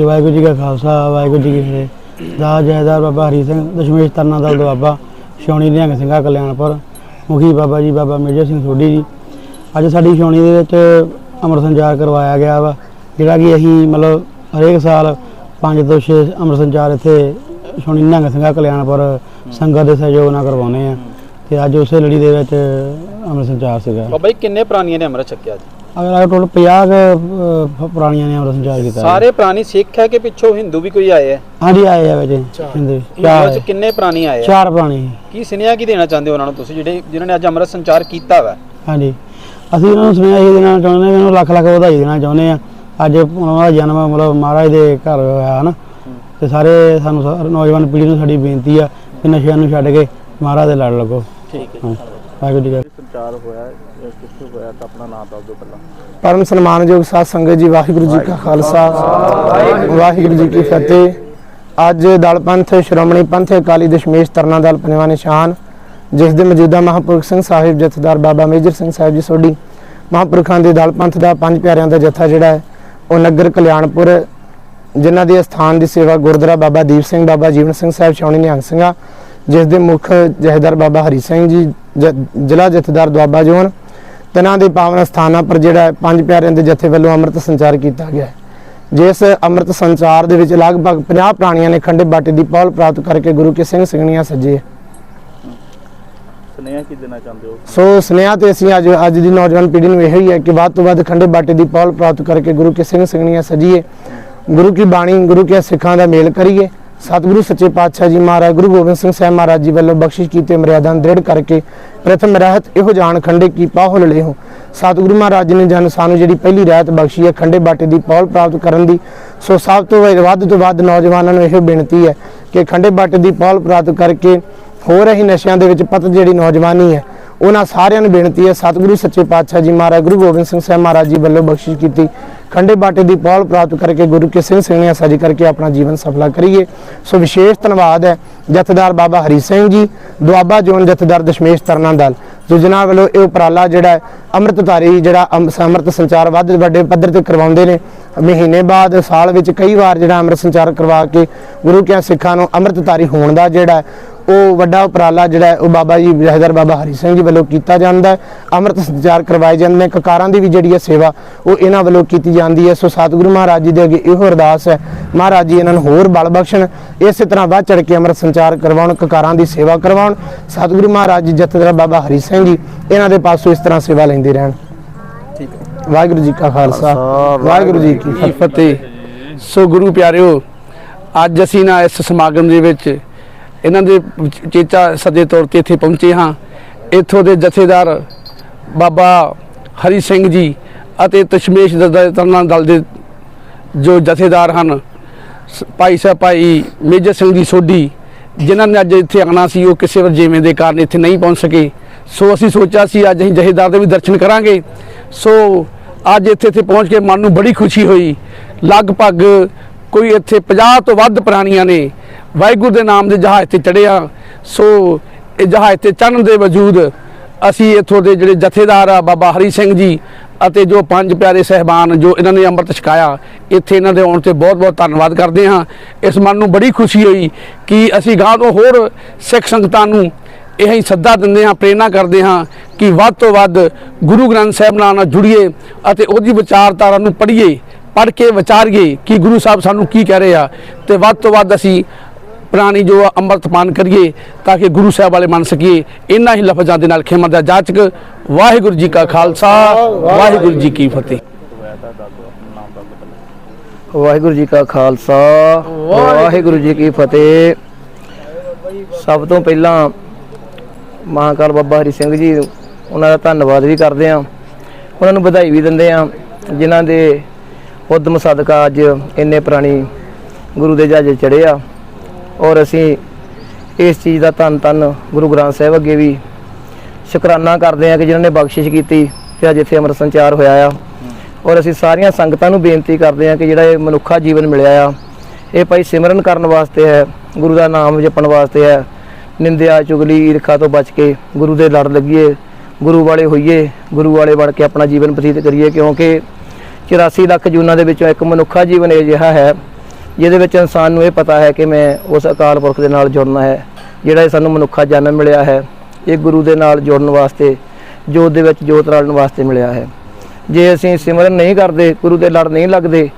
ਜੀ, ਵਾਹਿਗੁਰੂ ਜੀ ਕਾ ਖਾਲਸਾ, ਵਾਹਿਗੁਰੂ ਜੀ ਕੀ ਫਤਿਹ। ਦਾ ਜੈਦਾਰ ਬਾਬਾ ਹਰੀ ਸਿੰਘ ਦਸ਼ਮੇਸ਼ ਤਰਨਾ ਦਲ ਦੁਆਬਾ ਬਾਬਾ ਸ਼ੌਣੀ ਨਿਹੰਗ ਸਿੰਘਾ ਕਲਿਆਣਪੁਰ। ਮੁਖੀ ਬਾਬਾ ਜੀ, ਬਾਬਾ ਮੇਜਰ ਸਿੰਘ ਸੋਢੀ ਜੀ। ਅੱਜ ਸਾਡੀ ਸ਼ੌਣੀ ਦੇ ਵਿੱਚ ਅੰਮ੍ਰਿਤ ਸੰਚਾਰ ਕਰਵਾਇਆ ਗਿਆ ਵਾ, ਜਿਹੜਾ ਕਿ ਅਸੀਂ ਮਤਲਬ ਹਰੇਕ ਸਾਲ 5 ਤੋਂ 6 ਅੰਮ੍ਰਿਤ ਸੰਚਾਰ ਇੱਥੇ ਸ਼ੌਣੀ ਨਿਹੰਗ ਸਿੰਘਾ ਕਲਿਆਣਪੁਰ ਸੰਗਤ ਦੇ ਸਹਿਯੋਗ ਨਾਲ ਕਰਵਾਉਂਦੇ ਆ। ਤੇ ਅੱਜ ਉਸੇ ਲੜੀ ਦੇ ਵਿੱਚ ਅੰਮ੍ਰਿਤ ਸੰਚਾਰ ਸੀਗਾ। ਬਾਬਾ ਜੀ, ਕਿੰਨੇ ਪ੍ਰਾਣੀਆਂ ਨੇ ਅੰਮ੍ਰਿਤ ਛਕਿਆ ਜੀ? ਅਗਰ ਟੋਟਲ 50 ਕੁ, ਅਹ, ਪ੍ਰਾਣੀਆਂ ਨੇ ਅੰਮ੍ਰਿਤ ਸੰਚਾਰ ਕੀਤਾ ਸਾਰੇ ਪ੍ਰਾਣੀ ਸਿੱਖ ਹੈ ਕਿ ਪਿੱਛੋਂ ਹਿੰਦੂ ਵੀ ਕੋਈ ਆਏ ਹੈ? ਹਾਂਜੀ ਆਏ ਆ ਵਿੱਚ ਹਿੰਦੂ ਚਾਰ ਚ ਕਿੰਨੇ ਪ੍ਰਾਣੀ ਆਏ ਆ? ਚਾਰ ਪ੍ਰਾਣੀ। ਕੀ ਸੁਨੇਹਾ ਕੀ ਦੇਣਾ ਚਾਹੁੰਦੇ ਹੋ ਉਹਨਾਂ ਨੂੰ ਤੁਸੀਂ ਜਿਹੜੇ ਜਿਨ੍ਹਾਂ ਨੇ ਅੱਜ ਅੰਮ੍ਰਿਤ ਸੰਚਾਰ ਕੀਤਾ ਵਾ? ਹਾਂਜੀ। ਅਸੀਂ ਉਹਨਾਂ ਨੂੰ ਸੁਨੇਹਾ ਇਹ ਦੇਣਾ ਚਾਹੁੰਦੇ ਹਾਂ ਉਹਨੂੰ ਲੱਖ ਲੱਖ ਵਧਾਈ ਦੇਣਾ ਚਾਹੁੰਦੇ ਆ ਅੱਜ ਉਹਨਾਂ ਦਾ ਜਨਮ ਮਤਲਬ ਮਹਾਰਾਜ ਦੇ ਘਰ ਹੋਇਆ ਹਨਾ? ਤੇ ਸਾਰੇ ਸਾਨੂੰ ਨੌਜਵਾਨ ਪੀੜ੍ਹੀ ਨੂੰ ਸਾਡੀ ਬੇਨਤੀ ਆ ਕਿ ਨਸ਼ਿਆਂ ਨੂੰ ਛੱਡ ਕੇ ਮਹਾਰਾਜ ਦੇ ਲੜ ਲੱਗੋ। ਠੀਕ ਹੈ ਹਾਂ। ਵਾਹਿਗੁਰੂ ਜੀ ਕਾ ਸੰਚਾਰ ਹੋਇਆ ਕਿੱਥੇ ਹੋਇਆ ਤਾਂ ਆਪਣਾ ਨਾਮ ਦੱਸ ਦਿਓ ਪਹਿਲਾਂ। ਪਰਮ ਸਨਮਾਨਯੋਗ ਸਾਧ ਸੰਗਤ ਜੀ, ਵਾਹਿਗੁਰੂ ਜੀ ਕਾ ਖਾਲਸਾ, ਵਾਹਿਗੁਰੂ ਜੀ ਕੀ ਫਤਿਹ। ਅੱਜ ਦਲ ਪੰਥ, ਸ਼੍ਰੋਮਣੀ ਪੰਥ, ਅਕਾਲੀ ਦਸ਼ਮੇਸ਼ ਤਰਨਾ ਦਲ ਪੰਜਵਾਂ ਨਿਸ਼ਾਨ, ਜਿਸ ਦੇ ਮੌਜੂਦਾ ਮਹਾਂਪੁਰਖ ਸਿੰਘ ਸਾਹਿਬ ਜਥੇਦਾਰ ਬਾਬਾ ਮੇਜਰ ਸਿੰਘ ਸਾਹਿਬ ਜੀ ਸੋਢੀ, ਮਹਾਂਪੁਰਖਾਂ ਦੇ ਦਲ ਪੰਥ ਦਾ ਪੰਜ ਪਿਆਰਿਆਂ ਦਾ ਜਥਾ ਜਿਹੜਾ ਹੈ, ਉਹ ਨਗਰ ਕਲਿਆਣਪੁਰ, ਜਿਨ੍ਹਾਂ ਦੇ ਸਥਾਨ ਦੀ ਸੇਵਾ ਗੁਰਦੁਆਰਾ ਬਾਬਾ ਦੀਪ ਸਿੰਘ, ਬਾਬਾ ਜੀਵਨ ਸਿੰਘ ਸਾਹਿਬ, ਛਾਉਣੀ ਨਿਹੰਗ ਸਿੰਘਾ ਜਿਸ ਦੇ ਮੁੱਖ ਜਥੇਦਾਰ ਬਾਬਾ ਹਰੀ ਸਿੰਘ ਜੀ ਜ਼ਿਲ੍ਹਾ ਜਥੇਦਾਰ ਦੁਆਬਾ ਜੋਨ ਤਿੰਨਾਂ ਦੇ ਪਾਵਨ ਸਥਾਨਾਂ ਪਰ ਜਿਹੜਾ ਪੰਜ ਪਿਆਰਿਆਂ ਦੇ ਜਥੇ ਵੱਲੋਂ ਅੰਮ੍ਰਿਤ ਸੰਚਾਰ ਕੀਤਾ ਗਿਆ ਜਿਸ ਅੰਮ੍ਰਿਤ ਸੰਚਾਰ ਦੇ ਵਿੱਚ ਲਗਭਗ 50 ਪ੍ਰਾਣੀਆਂ ਨੇ ਖੰਡੇ ਬਾਟੇ ਦੀ ਪੌਲ ਪ੍ਰਾਪਤ ਕਰਕੇ ਗੁਰੂ ਕੇ ਸਿੰਘ ਸਿੰਘਣੀਆਂ ਸੱਜੇ ਸੁਨੇਹਾ ਕੀ ਦੇਣਾ ਚਾਹੁੰਦੇ ਹੋ? ਸੋ ਸੁਨੇਹਾ ਤੇ ਅਸੀਂ ਅੱਜ ਅੱਜ ਦੀ ਨੌਜਵਾਨ ਪੀੜ੍ਹੀ ਨੂੰ ਇਹੋ ਹੀ ਹੈ ਕਿ ਵੱਧ ਤੋਂ ਵੱਧ ਖੰਡੇ ਬਾਟੇ ਦੀ ਪੌਲ ਪ੍ਰਾਪਤ ਕਰਕੇ ਗੁਰੂ ਕੇ ਸਿੰਘ ਸਿੰਘਣੀਆਂ ਸਜੀਏ। ਗੁਰੂ ਕੀ ਬਾਣੀ ਗੁਰੂ ਕੇ ਸਿੱਖਾਂ ਦਾ ਮੇਲ ਕਰੀਏ। ਸਤਿਗੁਰੂ ਸੱਚੇ ਪਾਤਸ਼ਾਹ ਜੀ ਮਹਾਰਾਜ, ਗੁਰੂ ਗੋਬਿੰਦ ਸਿੰਘ ਸਾਹਿਬ ਮਹਾਰਾਜ ਜੀ ਵੱਲੋਂ ਬਖਸ਼ਿਸ਼ ਕੀਤੇ ਮਰਿਆਦਾ ਨੂੰ ਦ੍ਰਿੜ ਕਰਕੇ ਪ੍ਰਥਮ ਰਹਿਤ, ਇਹੋ ਜਾਣ ਖੰਡੇ ਕੀ ਪਾਹੁਲ ਲੈ ਹੋ? ਸਤਿਗੁਰੂ ਮਹਾਰਾਜ ਜੀ ਨੇ ਜਨ ਸਾਨੂੰ ਜਿਹੜੀ ਪਹਿਲੀ ਰਹਿਤ ਬਖਸ਼ੀ ਹੈ, ਖੰਡੇ ਬਾਟੇ ਦੀ ਪੌਲ ਪ੍ਰਾਪਤ ਕਰਨ ਦੀ, ਸੋ ਸਭ ਤੋਂ ਵੱਧ ਤੋਂ ਵੱਧ ਨੌਜਵਾਨਾਂ ਨੂੰ ਇਹੋ ਬੇਨਤੀ ਹੈ ਕਿ ਖੰਡੇ ਬਾਟੇ ਦੀ ਪੌਲ ਪ੍ਰਾਪਤ ਕਰਕੇ ਹੋ ਰਹੀ ਨਸ਼ਿਆਂ ਦੇ ਵਿੱਚ ਪਤ ਜਿਹੜੀ ਨੌਜਵਾਨੀ ਹੈ ਉਹਨਾਂ ਸਾਰਿਆਂ ਨੂੰ ਬੇਨਤੀ ਹੈ ਸਤਿਗੁਰੂ ਸੱਚੇ ਪਾਤਸ਼ਾਹ ਜੀ ਮਹਾਰਾਜ ਗੁਰੂ ਗੋਬਿੰਦ ਸਿੰਘ ਸਾਹਿਬ ਮਹਾਰਾਜ ਜੀ ਵੱਲੋਂ ਬਖਸ਼ਿਸ਼ ਕੀਤੀ। ਖੰਡੇ ਬਾਟੇ ਦੀ ਪੌਲ ਪ੍ਰਾਪਤ ਕਰਕੇ ਗੁਰੂ ਕੇ ਸਿੰਘ ਸਿੰਘਣੀਆਂ ਸਾਜੀ ਕਰਕੇ ਆਪਣਾ ਜੀਵਨ ਸਫਲਾ ਕਰੀਏ। ਸੋ ਵਿਸ਼ੇਸ਼ ਧੰਨਵਾਦ ਹੈ ਜਥੇਦਾਰ ਬਾਬਾ ਹਰੀ ਸਿੰਘ ਜੀ ਦੁਆਬਾ ਜੋਨ ਜਥੇਦਾਰ ਦਸ਼ਮੇਸ਼ ਤਰਨਾ ਦਲ। ਜੋ ਜਿਨ੍ਹਾਂ ਵੱਲੋਂ ਇਹ ਉਪਰਾਲਾ ਜਿਹੜਾ ਹੈ, ਅੰਮ੍ਰਿਤਧਾਰੀ ਜਿਹੜਾ ਅੰਮ- ਅੰਮ੍ਰਿਤ ਸੰਚਾਰ ਵੱਧ ਵੱਡੇ ਪੱਧਰ ਤੇ ਕਰਵਾਉਂਦੇ ਨੇ ਮਹੀਨੇ ਬਾਅਦ ਸਾਲ ਵਿੱਚ ਕਈ ਵਾਰ ਜਿਹੜਾ ਅੰਮ੍ਰਿਤ ਸੰਚਾਰ ਕਰਵਾ ਕੇ ਗੁਰੂ ਕਿਆਂ ਸਿੱਖਾਂ ਨੂੰ ਅੰਮ੍ਰਿਤਧਾਰੀ ਹੋਣ ਦਾ ਜਿਹੜਾ ਉਹ ਵੱਡਾ ਉਪਰਾਲਾ ਜਿਹੜਾ ਹੈ, ਉਹ ਬਾਬਾ ਜੀ ਜਥੇਦਾਰ ਬਾਬਾ ਹਰੀ ਸਿੰਘ ਜੀ ਵੱਲੋਂ ਕੀਤਾ ਜਾਂਦਾ ਹੈ। ਅੰਮ੍ਰਿਤ ਸੰਚਾਰ ਕਰਵਾਏ ਜਾਂਦੇ ਨੇ ਕਕਾਰਾਂ ਦੀ ਵੀ ਜਿਹੜੀ ਹੈ ਸੇਵਾ ਉਹ ਇਹਨਾਂ ਵੱਲੋਂ ਕੀਤੀ ਜਾਂਦੀ ਹੈ। ਸੋ ਸਤਿਗੁਰੂ ਮਹਾਰਾਜ ਜੀ ਦੇ ਅੱਗੇ ਇਹੋ ਅਰਦਾਸ ਹੈ। ਮਹਾਰਾਜ ਜੀ ਇਹਨਾਂ ਨੂੰ ਹੋਰ ਬਲ ਬਖਸ਼ਣ ਇਸੇ ਤਰ੍ਹਾਂ ਵੱਧ ਚੜ ਕੇ ਅੰਮ੍ਰਿਤ ਸੰਚਾਰ ਕਰਵਾਉਣ ਕਕਾਰਾਂ ਦੀ ਸੇਵਾ ਕਰਵਾਉਣ। ਸਤਿਗੁਰੂ ਮਹਾਰਾਜ ਜੀ ਜਥੇਦਾਰ ਬਾਬਾ ਹਰੀ ਸਿੰਘ ਜੀ ਇਹਨਾਂ ਦੇ ਪਾਸੋਂ ਇਸ ਤਰ੍ਹਾਂ ਸੇਵਾ ਲੈਂਦੇ ਰਹਿਣ। ਠੀਕ ਹੈ। ਵਾਹਿਗੁਰੂ ਜੀ ਕਾ ਖਾਲਸਾ। ਵਾਹਿਗੁਰੂ ਜੀ ਕੀ ਫਤਿਹ। ਫਤਿਹ। ਸੋ ਗੁਰੂ ਪਿਆਰਿਓ ਅੱਜ ਅਸੀਂ ਨਾ ਇਸ ਸਮਾਗਮ ਦੇ ਵਿੱਚ ਇਹਨਾਂ ਦੇ ਚੇਚਾ ਸਦੇ ਤੌਰ ਤੇ ਇੱਥੇ ਪਹੁੰਚੇ ਹਾਂ। ਇੱਥੋਂ ਦੇ ਜਥੇਦਾਰ ਬਾਬਾ ਹਰੀ ਸਿੰਘ ਜੀ ਅਤੇ ਤਸ਼ਮੇਸ਼ ਤਰਨਾ ਦਲ ਦੇ ਜੋ ਜਥੇਦਾਰ ਹਨ, ਸ- ਭਾਈ ਸਾਹਿਬ, ਭਾਈ ਮੇਜਰ ਸਿੰਘ ਦੀ ਸੋਢੀ, ਜਿਨ੍ਹਾਂ ਨੇ ਅੱਜ ਇੱਥੇ ਆਉਣਾ ਸੀ, ਉਹ ਕਿਸੇ ਵਜੇਵੇਂ ਦੇ ਕਾਰਨ ਇੱਥੇ ਨਹੀਂ ਪਹੁੰਚ ਸਕੇ। ਸੋ ਅਸੀਂ ਸੋਚਿਆ ਸੀ, ਅੱਜ ਅਸੀਂ ਜਥੇਦਾਰ ਦੇ ਵੀ ਦਰਸ਼ਨ ਕਰਾਂਗੇ। ਸੋ ਅੱਜ ਇੱਥੇ ਇੱਥੇ ਪਹੁੰਚ ਕੇ ਮਨ ਨੂੰ ਬੜੀ ਖੁਸ਼ੀ ਹੋਈ। ਲਗਭਗ ਕੋਈ ਇੱਥੇ 50 ਤੋਂ ਵੱਧ ਪ੍ਰਾਣੀਆਂ ਨੇ, ਵਾਹਿਗੁਰੂ ਦੇ ਨਾਮ ਦੇ ਜਹਾਜ਼ ਤੇ ਚੜਿਆ ਸੋ ਇਹ ਜਹਾਜ਼ ਤੇ ਚੜ੍ਹਨ ਦੇ ਵਜੂਦ ਅਸੀਂ ਇੱਥੋਂ ਦੇ ਜਿਹੜੇ ਜਥੇਦਾਰ ਆ, ਬਾਬਾ ਹਰੀ ਸਿੰਘ ਜੀ ਅਤੇ ਜੋ ਪੰਜ ਪਿਆਰੇ ਸਹਿਬਾਨ ਜੋ ਇਹਨਾਂ ਨੇ ਅੰਮ੍ਰਿਤ ਛਕਾਇਆ, ਇੱਥੇ ਇਹਨਾਂ ਦੇ ਆਉਣ ਤੇ ਬਹੁਤ-ਬਹੁਤ ਧੰਨਵਾਦ ਕਰਦੇ ਹਾਂ। ਇਸ ਮਨ ਨੂੰ ਬੜੀ ਖੁਸ਼ੀ ਹੋਈ ਕਿ ਅਸੀਂ ਗਾਂ ਤੋਂ ਹੋਰ ਸਿੱਖ ਸੰਗਤਾਂ ਨੂੰ ਇਹ ਹੀ ਸੱਦਾ ਦਿੰਦੇ ਹਾਂ, ਪ੍ਰੇਰਣਾ ਕਰਦੇ ਹਾਂ ਕਿ ਵੱਧ ਤੋਂ ਵੱਧ ਗੁਰੂ ਗ੍ਰੰਥ ਸਾਹਿਬ ਨਾਲ ਜੁੜੀਏ ਅਤੇ ਉਹਦੀ ਵਿਚਾਰਧਾਰਾ ਨੂੰ ਪੜ੍ਹੀਏ। ਪੜ੍ਹ ਕੇ ਵਿਚਾਰੀਏ ਕਿ ਗੁਰੂ ਸਾਹਿਬ ਸਾਨੂੰ ਕੀ ਕਹਿ ਰਹੇ ਆ। ਤੇ ਵੱਧ ਤੋਂ ਵੱਧ ਅਸੀਂ ਪ੍ਰਾਣੀ ਜੋ ਆ, ਅੰਮ੍ਰਿਤ ਪਾਨ ਕਰੀਏ ਤਾਂ ਕਿ ਗੁਰੂ ਸਾਹਿਬ ਵਾਲੇ ਮੰਨ ਸਕੀਏ। ਇਹਨਾਂ ਹੀ ਲਫ਼ਜ਼ਾਂ ਦੇ ਨਾਲ ਖੇਮਤ ਦਾ ਜਾਚਕ, ਵਾਹਿਗੁਰੂ ਜੀ ਕਾ ਖਾਲਸਾ, ਵਾਹਿਗੁਰੂ ਜੀ ਕੀ ਫਤਿਹ। ਵਾਹਿਗੁਰੂ ਜੀ ਕਾ ਖਾਲਸਾ, ਵਾਹਿਗੁਰੂ ਜੀ ਕੀ ਫਤਿਹ। ਸਭ ਤੋਂ ਪਹਿਲਾਂ ਮਹਾਕਾਲ ਬਾਬਾ ਹਰੀ ਸਿੰਘ ਜੀ, ਉਹਨਾਂ ਦਾ ਧੰਨਵਾਦ ਵੀ ਕਰਦੇ ਆ ਉਹਨਾਂ ਨੂੰ ਵਧਾਈ ਵੀ ਦਿੰਦੇ ਆ ਜਿਨ੍ਹਾਂ ਦੇ ਉਦਮ ਸਦਕਾ ਅੱਜ ਇੰਨੇ ਪੁਰਾਣੀ ਗੁਰੂ ਦੇ ਜਹਾਜ਼ ਚੜੇ ਆ। ਔਰ ਅਸੀਂ ਇਸ ਚੀਜ਼ ਦਾ ਧੰਨ ਧੰਨ ਗੁਰੂ ਗ੍ਰੰਥ ਸਾਹਿਬ ਅੱਗੇ ਵੀ ਸ਼ੁਕਰਾਨਾ ਕਰਦੇ ਆ ਕਿ ਜਿਨ੍ਹਾਂ ਨੇ ਬਖਸ਼ਿਸ਼ ਕੀਤੀ ਤੇ ਅੱਜ ਇੱਥੇ ਅੰਮ੍ਰਿਤ ਸੰਚਾਰ ਹੋਇਆ ਆ। ਔਰ ਅਸੀਂ ਸਾਰੀਆਂ ਸੰਗਤਾਂ ਨੂੰ ਬੇਨਤੀ ਕਰਦੇ ਹਾਂ ਕਿ ਜਿਹੜਾ ਇਹ ਮਨੁੱਖਾ ਜੀਵਨ ਮਿਲਿਆ ਆ, ਇਹ ਭਾਈ ਸਿਮਰਨ ਕਰਨ ਵਾਸਤੇ ਹੈ, ਗੁਰੂ ਦਾ ਨਾਮ ਜਪਣ ਵਾਸਤੇ ਹੈ। ਨਿੰਦਿਆ, ਚੁਗਲੀ, ਈਰਖਾ ਤੋਂ ਬਚ ਕੇ ਗੁਰੂ ਦੇ ਲੜ ਲੱਗੀਏ, ਗੁਰੂ ਵਾਲੇ ਹੋਈਏ, ਗੁਰੂ ਵਾਲੇ ਬਣ ਕੇ ਆਪਣਾ ਜੀਵਨ ਬਤੀਤ ਕਰੀਏ, ਕਿਉਂਕਿ 84 ਲੱਖ ਜੂਨਾਂ ਦੇ ਵਿੱਚੋਂ ਇੱਕ ਮਨੁੱਖਾ ਜੀਵਨ ਅਜਿਹਾ ਹੈ, ਜਿਹਦੇ ਵਿੱਚ ਇਨਸਾਨ ਨੂੰ ਇਹ ਪਤਾ ਹੈ ਕਿ ਮੈਂ ਉਸ ਅਕਾਲ ਪੁਰਖ ਦੇ ਨਾਲ ਜੁੜਨਾ ਹੈ, ਜਿਹੜਾ ਇਹ ਸਾਨੂੰ ਮਨੁੱਖਾ ਜਨਮ ਮਿਲਿਆ ਹੈ, ਇਹ ਗੁਰੂ ਦੇ ਨਾਲ ਜੁੜਨ ਵਾਸਤੇ, ਜੋਤ ਦੇ ਵਿੱਚ ਜੋਤ ਰਲਣ ਵਾਸਤੇ ਮਿਲਿਆ ਹੈ। ਜੇ ਅਸੀਂ ਸਿਮਰਨ ਨਹੀਂ ਕਰਦੇ, ਗੁਰੂ ਦੇ ਲੜ ਨਹੀਂ ਲੱਗਦੇ,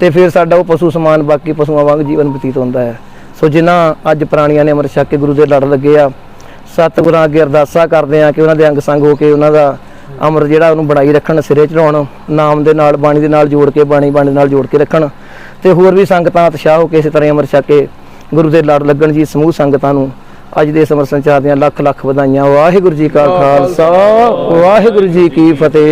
ਤੇ ਫਿਰ ਸਾਡਾ ਉਹ ਪਸ਼ੂ ਸਮਾਨ ਬਾਕੀ ਪਸ਼ੂਆਂ ਵਾਂਗ ਜੀਵਨ ਬਤੀਤ ਹੁੰਦਾ ਹੈ। ਸੋ ਜਿਨ੍ਹਾਂ ਅੱਜ ਪ੍ਰਾਣੀਆਂ ਨੇ ਅੰਮ੍ਰਿਤ ਛਕ ਕੇ ਗੁਰੂ ਦੇ ਲੜ ਲੱਗੇ ਆ, ਸਤਿਗੁਰਾਂ ਅੱਗੇ ਅਰਦਾਸਾਂ ਕਰਦੇ ਆ ਕਿ ਉਹਨਾਂ ਦੇ ਅੰਗ ਸੰਗ ਹੋ ਕੇ ਉਹਨਾਂ ਦਾ ਅੰਮ੍ਰਿਤ ਜਿਹੜਾ ਉਹਨੂੰ ਬਣਾਈ ਰੱਖਣ ਸਿਰੇ ਚੜਾਉਣ ਨਾਮ ਦੇ ਨਾਲ ਬਾਣੀ ਦੇ ਨਾਲ ਜੋੜ ਕੇ ਬਾਣੀ ਬਾਣੀ ਨਾਲ ਜੋੜ ਕੇ ਰੱਖਣ ਤੇ ਹੋਰ ਵੀ ਸੰਗਤਾਂ ਉਤਸ਼ਾਹ ਹੋ ਕੇ ਇਸੇ ਤਰ੍ਹਾਂ ਅੰਮ੍ਰਿਤ ਛਕ ਕੇ ਗੁਰੂ ਦੇ ਲੜ ਲੱਗਣ ਜੀ ਸਮੂਹ ਸੰਗਤਾਂ ਨੂੰ ਅੱਜ ਦੇ ਸਮਰ ਸੰਚਾਰ ਦੀਆਂ ਲੱਖ ਲੱਖ ਵਧਾਈਆਂ ਵਾਹਿਗੁਰੂ ਜੀ ਕਾ ਖਾਲਸਾ ਵਾਹਿਗੁਰੂ ਜੀ ਕੀ ਫਤਿਹ